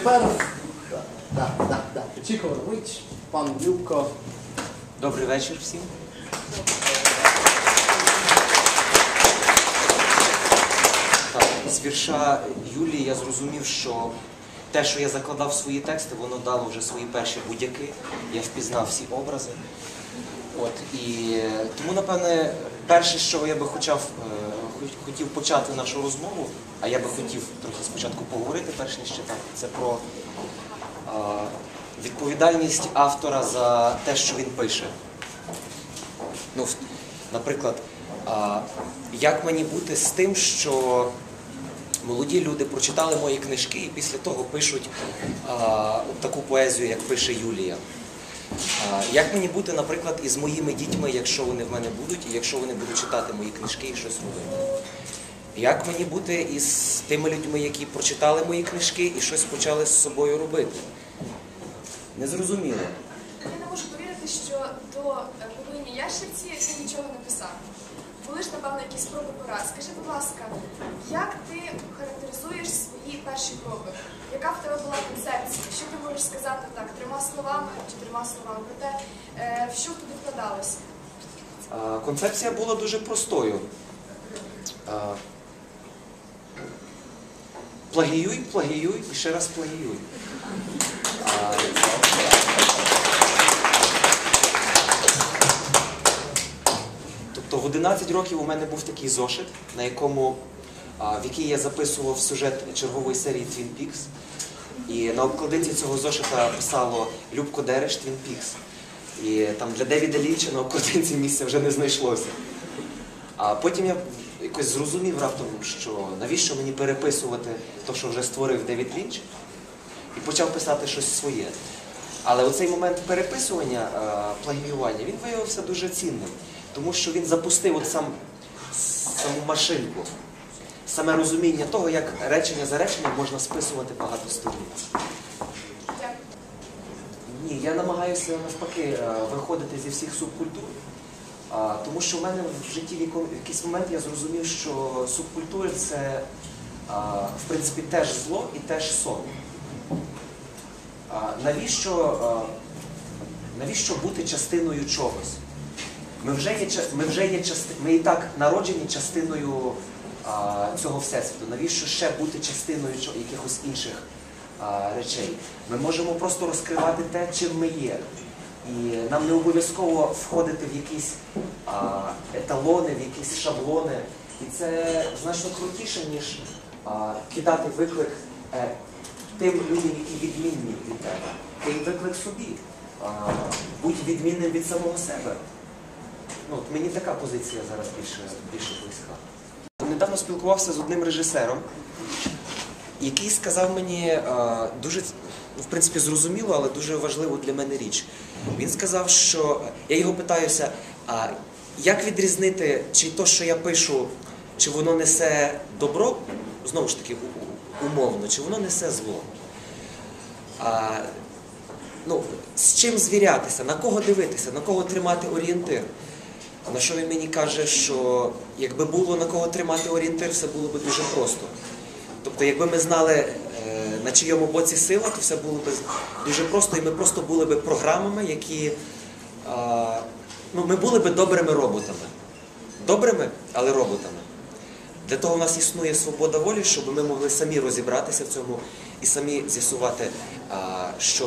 Тепер да, да, да. Мить, пан Любко. Добрий вечір всім. З вірша Юлії я зрозумів, що те, що я закладав в свої тексти, воно дало вже свої перші будь-яки. Я впізнав всі образи. От, і е, тому, напевне, перше, чого я би хочав, е, хотів почати нашу розмову, а я би хотів трохи спочатку поговорити, перш ніж читати, це про е, відповідальність автора за те, що він пише. Ну, наприклад, а, як мені бути з тим, що молоді люди прочитали мої книжки і після того пишуть а, таку поезію, як пише Юлія. Як мені бути, наприклад, із моїми дітьми, якщо вони в мене будуть, і якщо вони будуть читати мої книжки і щось робити? Як мені бути із тими людьми, які прочитали мої книжки і щось почали з собою робити? Незрозуміло. Я не можу повірити, що до «Богині ящерці ти нічого не писав. Були ж, напевно, якісь спроби пора. Скажи, будь ласка, як ти характеризуєш свої перші проби? Яка в тебе була концепція? Що ти можеш сказати так, трьома словами чи трьома словами про те, е, в що туди вкладалося? Концепція була дуже простою. Плагіюй, плагіюй і ще раз плагіюй. Тобто в 11 років у мене був такий зошит, на якому, в який я записував сюжет чергової серії Twin Peaks. І на обкладинці цього зошита писало Любко Дереш Twin Peaks. І там для Девіда Лінча на обкладинці місця вже не знайшлося. А потім я якось зрозумів раптом, що навіщо мені переписувати те, що вже створив Девід Лінч, і почав писати щось своє. Але оцей момент переписування, е, плагіювання, він виявився дуже цінним, тому що він запустив от сам, саму машинку, саме розуміння того, як речення за реченням можна списувати багато сторінок. Ні, я намагаюся навпаки е, виходити зі всіх субкультур, тому що в мене в житті в якийсь момент я зрозумів, що субкультури це в принципі теж зло і теж сон. Навіщо, навіщо бути частиною чогось? Ми вже є, ми вже є ми і так народжені частиною цього всесвіту. Навіщо ще бути частиною якихось інших речей? Ми можемо просто розкривати те, чим ми є. І нам не обов'язково входити в якісь еталони, в якісь шаблони. І це значно крутіше, ніж кидати виклик е, тим людям, які відмінні від тебе. Ти виклик собі. Будь відмінним від самого себе. Ну, от мені така позиція зараз більше, більше. Недавно спілкувався з одним режисером, який сказав мені е, дуже, в принципі, зрозуміло, але дуже важливу для мене річ. Він сказав, що я його питаюся, а як відрізнити, чи то, що я пишу, чи воно несе добро, знову ж таки, умовно, чи воно несе зло. А, ну, з чим звірятися, на кого дивитися, на кого тримати орієнтир. На що він мені каже, що якби було на кого тримати орієнтир, все було б дуже просто. Тобто, якби ми знали, е, на чийому боці сила, то все було б дуже просто, і ми просто були б програмами, які ну, ми були б добрими роботами. Добрими, але роботами. Для того у нас існує свобода волі, щоб ми могли самі розібратися в цьому і самі з'ясувати, що